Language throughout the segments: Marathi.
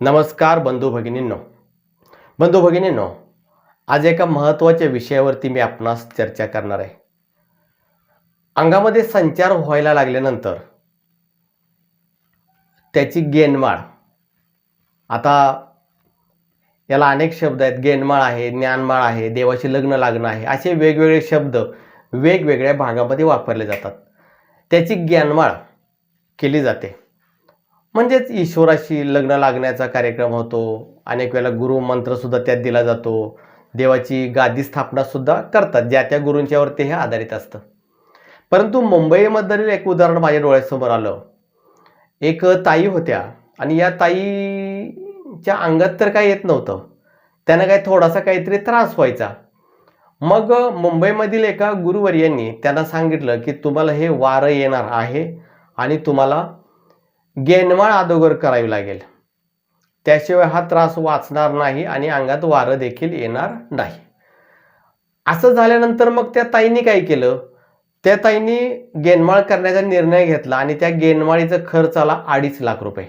नमस्कार बंधू भगिनींनो. बंधू भगिनींनो आज एका महत्त्वाच्या विषयावरती मी आपणास चर्चा करणार आहे. अंगामध्ये संचार व्हायला लागल्यानंतर त्याची गेनमाळ आता याला अनेक शब्द आहेत. गेनमाळ आहे ज्ञानमाळ आहे देवाशी लग्न लागणं आहे असे वेगवेगळे शब्द वेगवेगळ्या भागामध्ये वापरले जातात. त्याची ज्ञानमाळ केली जाते. म्हणजेच ईश्वराशी लग्न लागण्याचा कार्यक्रम होतो. अनेक वेळेला गुरु मंत्रसुद्धा त्यात दिला जातो. देवाची गादी स्थापनासुद्धा करतात ज्या त्या गुरूंच्यावरती हे आधारित असतं. परंतु मुंबईमधील एक उदाहरण माझ्या डोळ्यासमोर आलं. एक ताई होत्या आणि या ताईच्या अंगात तर काही येत नव्हतं. त्यांना काही थोडासा काहीतरी त्रास व्हायचा. मग मुंबईमधील एका गुरुवर्यांनी त्यांना सांगितलं की तुम्हाला हे वारं येणार आहे आणि तुम्हाला गेनमाळ अदोगर करावी लागेल. त्याशिवाय हा त्रास वाचणार नाही आणि अंगात वारं देखील येणार नाही. असं झाल्यानंतर मग त्या ताईंनी काय केलं? त्या ताईंनी गेनमाळ करण्याचा निर्णय घेतला आणि त्या गेनमाळीचा खर्च आला अडीच लाख रुपये.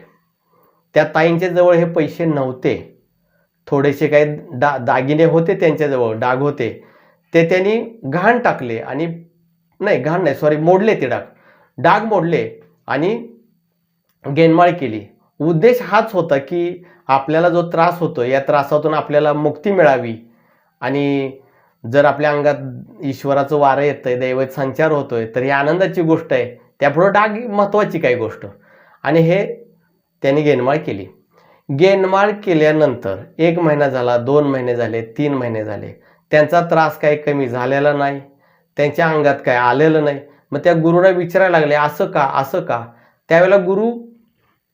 त्या ताईंच्या जवळ हे पैसे नव्हते. थोडेसे काही डा दागिने होते त्यांच्याजवळ डाग होते. ते त्यांनी घाण टाकले आणि नाही घाण नाही सॉरी मोडले ते डाग. डाग मोडले आणि गेनमाळ केली. उद्देश हाच होता की आपल्याला जो त्रास होतो या त्रासातून आपल्याला मुक्ती मिळावी. आणि जर आपल्या अंगात ईश्वराचं वारं येतं आहे दैवत संचार होतोय तर ही आनंदाची गोष्ट आहे. त्यापुढं डाग महत्त्वाची काही गोष्ट. आणि हे त्यांनी गेनमाळ केली. गेनमाळ केल्यानंतर एक महिना झाला दोन महिने झाले तीन महिने झाले. त्यांचा त्रास काही कमी झालेला नाही. त्यांच्या अंगात काय आलेलं नाही. मग त्या गुरुला विचारायला लागले असं का? असं का? त्यावेळेला गुरु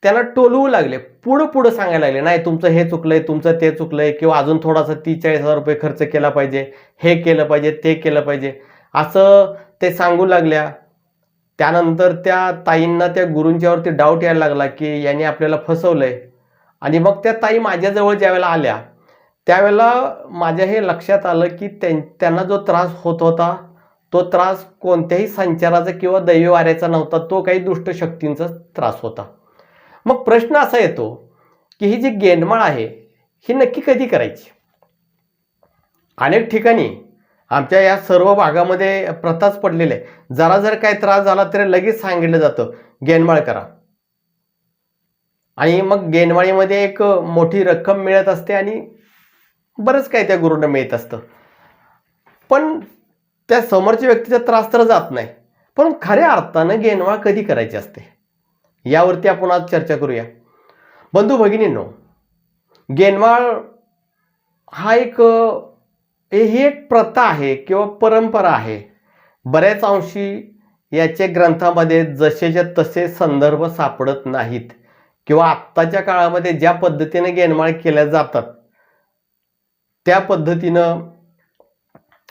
त्याला टोलवू लागले. पुढं पुढं सांगायला लागले नाही तुमचं हे चुकलंय तुमचं ते चुकलंय किंवा अजून थोडासा तीस चाळीस हजार रुपये खर्च केला पाहिजे हे केलं पाहिजे ते केलं पाहिजे. असं ते सांगू लागल्या. त्यानंतर त्या ताईंना त्या गुरूंच्यावरती डाऊट यायला लागला की याने आपल्याला फसवलंय. आणि मग त्या ताई माझ्याजवळ ज्यावेळेला आल्या त्यावेळेला माझ्या हे लक्षात आलं की त्यां त्यांना जो त्रास होत होता तो त्रास कोणत्याही संचाराचा किंवा दैवी वाऱ्याचा नव्हता तो काही दुष्ट शक्तींचा त्रास होता. मग प्रश्न असा येतो की ही जी गेंडमाळ आहे ही नक्की कधी करायची? अनेक ठिकाणी आमच्या या सर्व भागामध्ये प्रथाच पडलेले आहे जरा जर काही त्रास झाला तरी लगेच सांगितलं जातं गेंडमाळ करा. आणि मग गेंडमाळीमध्ये एक मोठी रक्कम मिळत असते आणि बरंच काही त्या गुरूंना मिळत असतं. पण त्या समोरच्या व्यक्तीचा त्रास तर जात नाही. पण खऱ्या अर्थानं गेंडमाळ कधी करायची असते? यावरती आपण आज चर्चा करूया. बंधू भगिनींनो गेनवाळ हा एक ही एक प्रथा आहे किंवा परंपरा आहे. बऱ्याच अंशी याच्या ग्रंथामध्ये जसेच्या तसे संदर्भ सापडत नाहीत किंवा आत्ताच्या काळामध्ये ज्या पद्धतीने गेनमाळ केल्या जातात त्या पद्धतीनं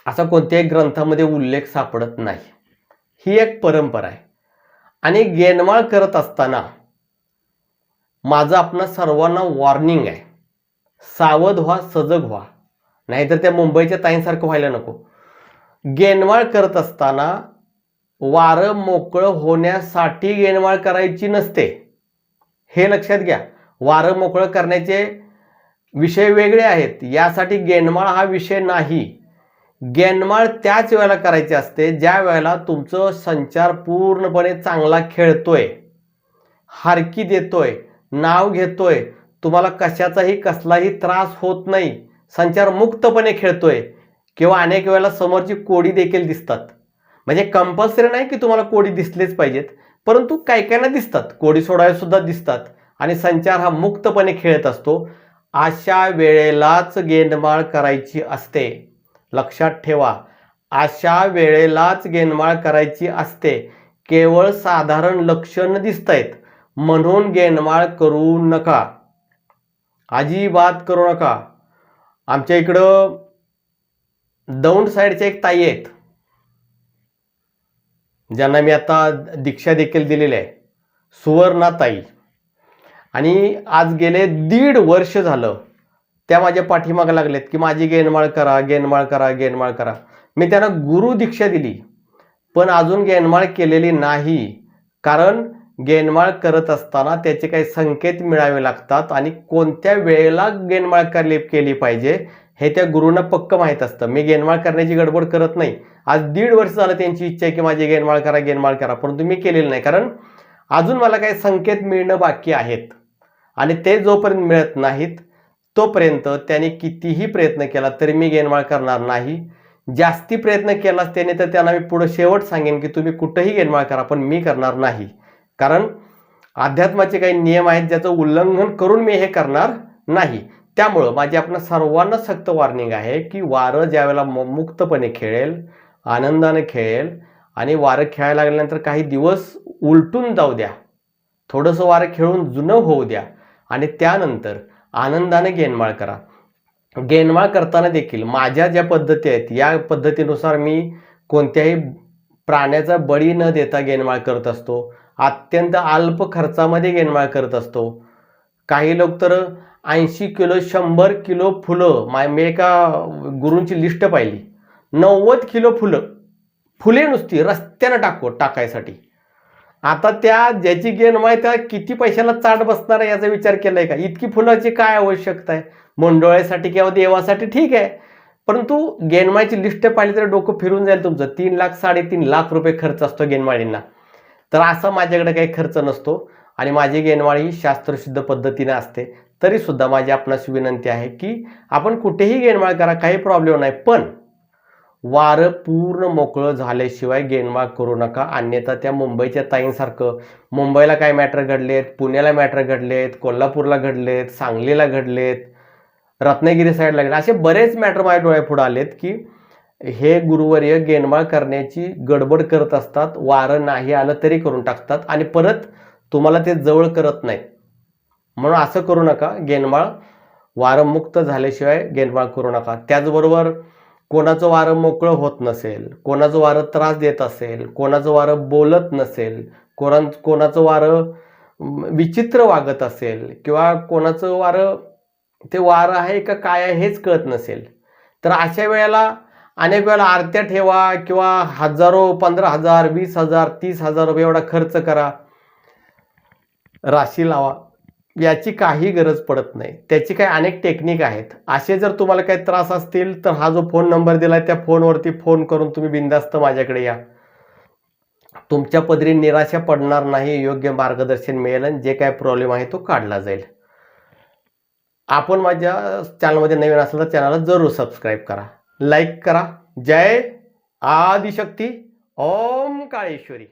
असा कोणत्याही ग्रंथामध्ये उल्लेख सापडत नाही. ही एक परंपरा आहे. आणि गेनमाळ करत असताना माझं आपणा सर्वांना वॉर्निंग आहे. सावध व्हा सजग व्हा. नाहीतर त्या मुंबईच्या ताईंसारखं व्हायला नको. गेनवाळ करत असताना वारं मोकळं होण्यासाठी गेनवाळ करायची नसते. हे लक्षात घ्या. वारं मोकळं करण्याचे विषय वेगळे आहेत. यासाठी गेनमाळ हा विषय नाही. गेनमाळ त्याच वेळेला करायची असते ज्या वेळेला तुमचं संचार पूर्णपणे चांगला खेळतोय हारकी देतोय नाव घेतोय तुम्हाला कशाचाही कसलाही त्रास होत नाही संचार मुक्तपणे खेळतोय किंवा अनेक वेळेला समोरची कोडी देखील दिसतात. म्हणजे कंपल्सरी नाही की तुम्हाला कोडी दिसलेच पाहिजेत परंतु काही काहींना दिसतात कोडी सोडायला सुद्धा दिसतात आणि संचार हा मुक्तपणे खेळत असतो. अशा वेळेलाच गेंदमाळ करायची असते. लक्षात ठेवा अशा वेळेलाच गेनमाळ करायची असते. केवळ साधारण लक्षण दिसत आहेत म्हणून गेनमाळ करू नका. अजिबात करू नका. आमच्या इकडं दौंड साईडचे एक ताई आहेत. ज्यांना मी आता दीक्षा देखील दिलेली आहे. सुवर्णा ताई. आणि आज गेले दीड वर्ष झालं. त्या माझ्या पाठीमागं लागलेत की माझी गेनमाळ करा गेनमाळ करा गेनमाळ करा. मी त्यांना गुरु दीक्षा दिली पण अजून गेनमाळ केलेली नाही. कारण गेनमाळ करत असताना त्याचे काही संकेत मिळावे लागतात आणि कोणत्या वेळेला गेनमाळ करली केली पाहिजे हे त्या गुरुंना पक्क माहीत असतं. मी गेनमाळ करण्याची गडबड करत नाही. आज दीड वर्ष झालं त्यांची इच्छा आहे की माझी गेनमाळ करा गेनमाळ करा परंतु मी केलेलं नाही. कारण अजून मला काही संकेत मिळणं बाकी आहेत आणि ते जोपर्यंत मिळत नाहीत तोपर्यंत त्याने कितीही प्रयत्न केला तरी मी गेनमाळ करणार नाही. जास्ती प्रयत्न केलाच त्याने तर त्यांना मी पुढं शेवट सांगेन की तुम्ही कुठंही गेनमाळ करा पण मी करणार नाही. कारण अध्यात्माचे काही नियम आहेत ज्याचं उल्लंघन करून मी हे करणार नाही. त्यामुळं माझी आपण सर्वांना सक्त वॉर्निंग आहे की वारं ज्यावेळेला मुक्तपणे खेळेल आनंदाने खेळेल आणि वारं खेळायला लागल्यानंतर काही दिवस उलटून जाऊ द्या. थोडंसं वारं खेळून जुनं होऊ द्या. आणि त्यानंतर आनंदाने गेनमाळ करा. गेनमाळ करताना देखील माझ्या ज्या पद्धती आहेत या पद्धतीनुसार मी कोणत्याही प्राण्याचा बळी न देता गेनमाळ करत असतो. अत्यंत अल्प खर्चामध्ये गेनमाळ करत असतो. काही लोक तर ऐंशी किलो शंभर किलो फुलं मा मी एका गुरूंची लिस्ट पाहिली. नव्वद किलो फुलं फुले नुसती रस्त्यानं टाको टाकायसाठी. आता त्या ज्याची गेनमाळ त्या किती पैशाला चाट बसणार आहे याचा विचार केलाय का? इतकी फुलाची काय आवश्यकता आहे? मंडोळ्यासाठी किंवा देवासाठी ठीक आहे. परंतु गेनमाळीची लिस्ट पाहिली तर डोकं फिरून जाईल तुमचं. तीन लाख साडेतीन लाख रुपये खर्च असतो गेनमाळींना तर असा माझ्याकडे काही खर्च नसतो आणि माझी गेनमाळी ही शास्त्रशुद्ध पद्धतीने असते. तरी सुद्धा माझी आपणास विनंती आहे की आपण कुठेही गेनमाळ करा काही प्रॉब्लेम नाही. पण वारं पूर्ण मोकळं झाल्याशिवाय गेनमाळ करू नका. अन्यथा त्या मुंबईच्या ताईंसारखं मुंबईला काय मॅटर घडलेत? पुण्याला मॅटर घडलेत? कोल्हापूरला घडलेत? सांगलीला घडलेत? रत्नागिरी साईडला घडले असे बरेच मॅटर माझ्या डोळ्यापुढे आलेत की हे गुरुवर्य गेनमाळ करण्याची गडबड करत असतात. वारं नाही आलं तरी करून टाकतात आणि परत तुम्हाला ते जवळ करत नाहीत. म्हणून असं करू नका. गेनमाळ वारं मुक्त झाल्याशिवाय गेनमाळ करू नका. त्याचबरोबर कोणाचं वारं मोकळं होत नसेल कोणाचं वारं त्रास देत असेल कोणाचं वारं बोलत नसेल कोणा कोणाचं वारं विचित्र वागत असेल किंवा कोणाचं वारं ते वारं आहे का काय आहे हेच कळत नसेल. तर अशा वेळेला अनेक वेळेला आरत्या ठेवा किंवा हजारो पंधरा हजार वीस हजार तीस हजार रुपये एवढा खर्च करा. राशी लावा. याची काही गरज पडत नाही. त्याची काही अनेक टेक्निक आहेत. असे जर तुम्हाला काही त्रास असतील तर हा जो फोन नंबर दिला त्या फोनवरती फोन करून तुम्ही बिंदास्त माझ्याकडे या. तुमच्या पदरी निराशा पडणार नाही योग्य मार्गदर्शन मिळेल आणि जे काय प्रॉब्लेम आहे तो काढला जाईल. आपण माझ्या चॅनलमध्ये नवीन असेल तर चॅनलला जरूर सबस्क्राईब करा. लाईक करा. जय आदिशक्ती. ओम काळेश्वरी.